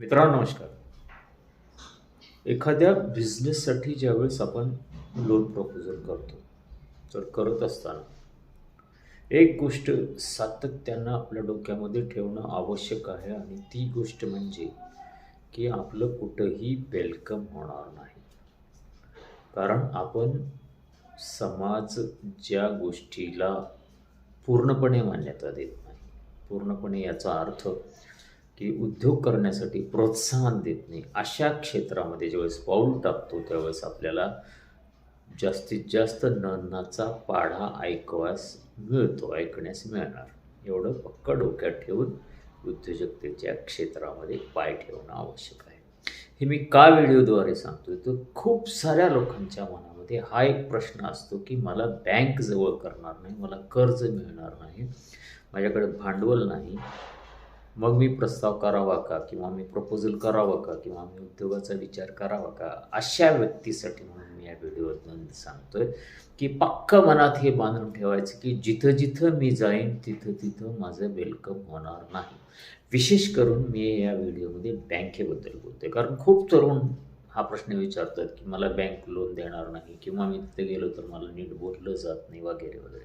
मित्रांनो नमस्कार. एखाद्या बिझनेससाठी ज्यावेळेस आपण लोन प्रपोजल करतो तर करत असताना एक गोष्ट सातत्यानं आपल्या डोक्यामध्ये ठेवणं आवश्यक आहे आणि ती गोष्ट म्हणजे की आपलं कुठंही वेलकम होणार नाही. कारण आपण समाज ज्या गोष्टीला पूर्णपणे मान्यता देत नाही पूर्णपणे याचा अर्थ की उद्योग करण्यासाठी प्रोत्साहन देत नाही. अशा क्षेत्रामध्ये ज्यावेळेस पाऊल टाकतो त्यावेळेस आपल्याला जास्तीत जास्त नन्नाचा पाढा ऐकवास मिळतो ऐकण्यास मिळणार. एवढं पक्क डोक्यात ठेवून उद्योजकतेच्या क्षेत्रामध्ये पाय ठेवणं आवश्यक आहे. हे मी का व्हिडिओद्वारे सांगतोय? तर खूप साऱ्या लोकांच्या मनामध्ये हा एक प्रश्न असतो की मला बँक जवळ करणार नाही मला कर्ज मिळणार नाही माझ्याकडे भांडवल नाही मग मी प्रस्ताव करावा का? किंवा मी प्रपोजल करावा का? किंवा मी उद्योगाचा विचार करावा का? अशा व्यक्तीसाठी म्हणून मी या व्हिडिओतून सांगतोय की पक्क मनात हे बांधून ठेवायचं की जिथं जिथं मी जाईन तिथं तिथं माझं वेलकम होणार नाही. विशेष करून मी या व्हिडिओमध्ये बँकेबद्दल बोलतोय. कारण खूप तरुण हा प्रश्न विचारतात की मला बँक लोन देणार नाही किंवा मी तिथे गेलो तर मला नीट बोललं जात नाही वगैरे वगैरे.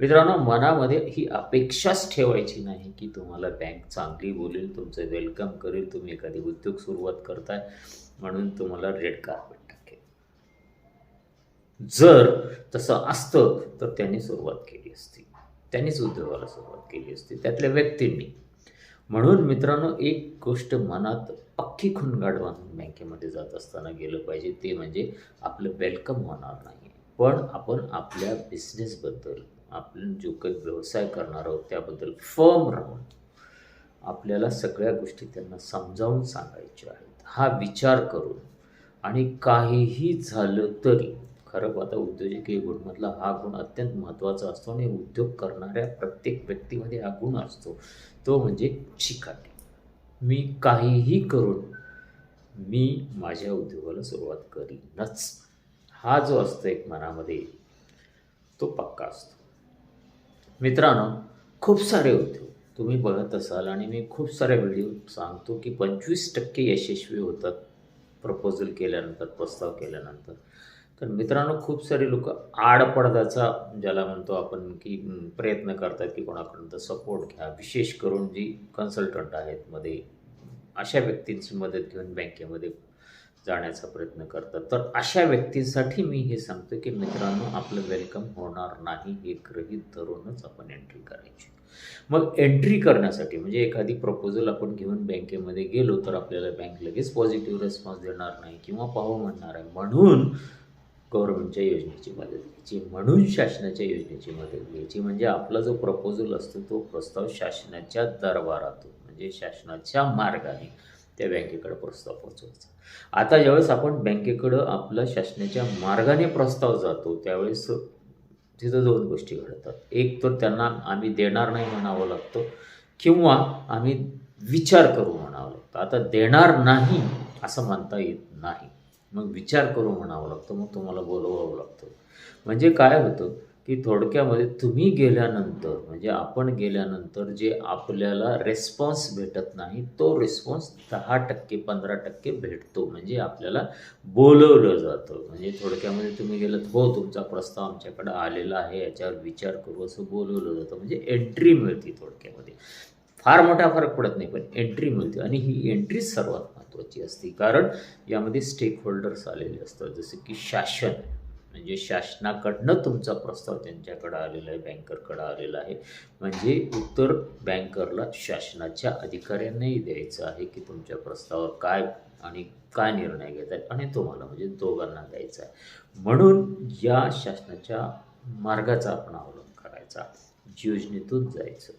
मित्रांनो मनामध्ये ही अपेक्षाच ठेवायची नाही की तुम्हाला बँक चांगली बोलेल तुमचं वेलकम करेल तुम्ही एखादी उद्योग सुरुवात करताय म्हणून तुम्हाला रेड कार्पेट टाकेल. जर तसं असतं तर त्यांनी सुरुवात केली असती. त्यांनीच उद्योगाला सुरुवात केली असती. त्यातल्या व्यक्तींनी म्हणून मित्रांनो एक गोष्ट मनात पक्की खून बांधून बँकेमध्ये जात असताना गेलं पाहिजे. ते म्हणजे आपलं वेलकम होणार नाही पण आपण आपल्या बिझनेसबद्दल आपण जो काही व्यवसाय करणार आहोत त्याबद्दल फर्म राहून आपल्याला सगळ्या गोष्टी त्यांना समजावून सांगायच्या आहेत. हा विचार करून आणि काहीही झालं तरी खरं आता उद्योजकीय गुणमधला हा गुण अत्यंत महत्त्वाचा असतो आणि उद्योग करणाऱ्या प्रत्येक व्यक्तीमध्ये हा गुण असतो. तो म्हणजे चिकाटी मी काहीही करून मी माझ्या उद्योगाला सुरुवात करीनच. हा जो असतो एक मनामध्ये तो पक्का असतो. मित्रांनो खूप सारे उद्योग. तुम्ही बघत असाल आणि मी खूप साऱ्या व्हिडिओ सांगतो की पंचवीस टक्के यशस्वी होतात. प्रपोजल केल्यानंतर प्रस्ताव केल्यानंतर. तर मित्रांनो खूप सारे लोक आडपडदाचा ज्याला म्हणतो आपण की प्रयत्न करतात की कोणाकडून सपोर्ट घ्या. विशेष करून जी कन्सल्टंट आहेत मध्ये अशा व्यक्तींची मदत घेऊन बँकेमध्ये जाण्याचा प्रयत्न करतात. तर अशा व्यक्तींसाठी मी हे सांगतो की मित्रांनो आपलं वेलकम होणार नाही हे गृहीत धरूनच आपण एंट्री करायची. मग एंट्री करण्यासाठी म्हणजे एखादी प्रपोजल आपण घेऊन बँकेमध्ये गेलो तर आपल्याला बँक लगेच पॉझिटिव्ह रिस्पॉन्स देणार नाही किंवा पाहू म्हणणार आहे. म्हणून गव्हर्नमेंटच्या योजनेची मदत घ्यायची म्हणून शासनाच्या योजनेची मदत घ्यायची. म्हणजे आपला जो प्रपोजल असतो तो प्रस्ताव शासनाच्या दरबारातून म्हणजे शासनाच्या मार्गाने त्या बँकेकडे प्रस्ताव पोहोचवायचा. आता ज्यावेळेस आपण बँकेकडं आपला शासनाच्या मार्गाने प्रस्ताव जातो त्यावेळेस तिथं दोन गोष्टी घडतात. एक तर त्यांना आम्ही देणार नाही म्हणावं लागतं किंवा आम्ही विचार करू म्हणावं लागतं. आता देणार नाही असं म्हणता येत नाही. मग विचार करू म्हणावं लागतं मग तुम्हाला बोलवावं लागतं. म्हणजे काय होतं की थोडक्यामध्ये तुम्ही गेल्यानंतर म्हणजे आपण गेल्यानंतर जे आपल्याला रेस्पॉन्स भेटत नाही तो रिस्पॉन्स दहा टक्के पंधरा टक्के भेटतो. म्हणजे आपल्याला बोलवलं जातं. म्हणजे थोडक्यामध्ये तुम्ही गेलात हो तुमचा प्रस्ताव आमच्याकडे आलेला आहे याच्यावर विचार करू असं बोलवलं जातं. म्हणजे एंट्री मिळते थोडक्यामध्ये. फार मोठा फरक पडत नाही पण एंट्री मिळते. आणि ही एंट्री सर्वात महत्त्वाची असते. कारण यामध्ये स्टेक होल्डर्स आलेले असतात. जसे की शासन म्हणजे शासनाकडनं तुमचा प्रस्ताव त्यांच्याकडं आलेला आहे बँकरकडं आलेला आहे. म्हणजे उत्तर बँकरला शासनाच्या अधिकाऱ्यांनाही द्यायचं आहे की तुमच्या प्रस्तावावर काय आणि काय निर्णय घेत आणि तुम्हाला म्हणजे दोघांना द्यायचा आहे. म्हणून या शासनाच्या मार्गाचा आपण अवलंब करायचा. योजनेतून जायचं.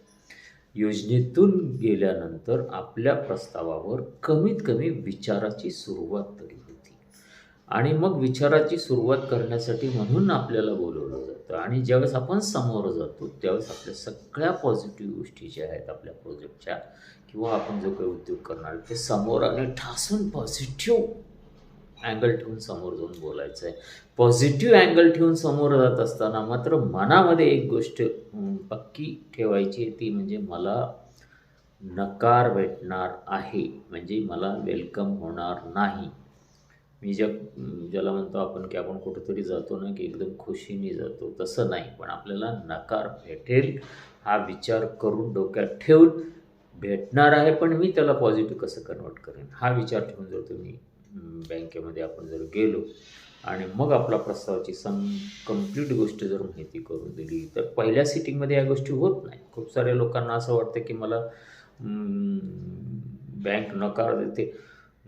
योजनेतून गेल्यानंतर आपल्या प्रस्तावावर कमीत कमी विचाराची सुरुवात तरी होती. आणि मग विचाराची सुरुवात करण्यासाठी म्हणून आपल्याला बोलवलं जातं. आणि ज्यावेळेस आपण समोर जातो त्यावेळेस आपल्या सगळ्या पॉझिटिव्ह गोष्टी ज्या आहेत आपल्या प्रोजेक्टच्या किंवा आपण जो काही उद्योग करणार ते समोर आणि ठासून पॉझिटिव्ह अँगल ठेवून समोर जाऊन बोलायचं आहे पॉझिटिव्ह अँगल ठेवून समोर जात असताना मात्र मनामध्ये एक गोष्ट पक्की ठेवायची आहे ती म्हणजे मला नकार भेटणार आहे. म्हणजे मला वेलकम होणार नाही. मी ज्या ज्याला म्हणतो आपण की आपण कुठंतरी जातो ना की एकदम खुशीने जातो तसं नाही. पण आपल्याला नकार भेटेल हा विचार करून डोक्यात ठेवून भेटणार आहे पण मी त्याला पॉझिटिव्ह कसं कन्वर्ट करेन? हा विचार ठेवून जर तुम्ही बँकेमध्ये आपण जर गेलो आणि मग आपला प्रस्तावाची सम कंप्लीट गोष्ट जर माहिती करून दिली तर पहिल्या सिटिंगमध्ये या गोष्टी होत नाही. खूप साऱ्या लोकांना असं वाटतं की मला बँक नकार देते.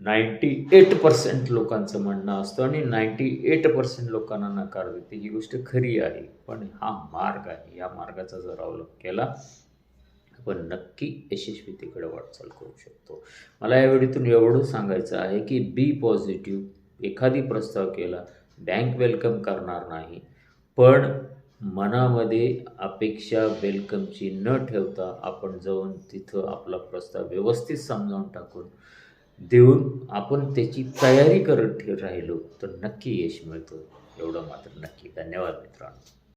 नाईंटी एट पर्सेंट लोकांचं म्हणणं असतं आणि नाईंटी एट पर्सेंट लोकांना नकार देते. ही गोष्ट खरी आहे. पण हा मार्ग आहे. या मार्गाचा जर अवलंब केला आपण नक्की यशस्वीतेकडे वाटचाल करू शकतो. मला या वेळीतून एवढं सांगायचं आहे की बी पॉझिटिव्ह एखादी प्रस्ताव केला बँक वेलकम करणार नाही. पण मनामध्ये अपेक्षा वेलकमची न ठेवता आपण जाऊन तिथं आपला प्रस्ताव व्यवस्थित समजावून टाकून देऊन आपण त्याची तयारी करत ठे- राहिलो तर नक्की यश मिळतं. एवढं मात्र नक्की. धन्यवाद मित्रांनो.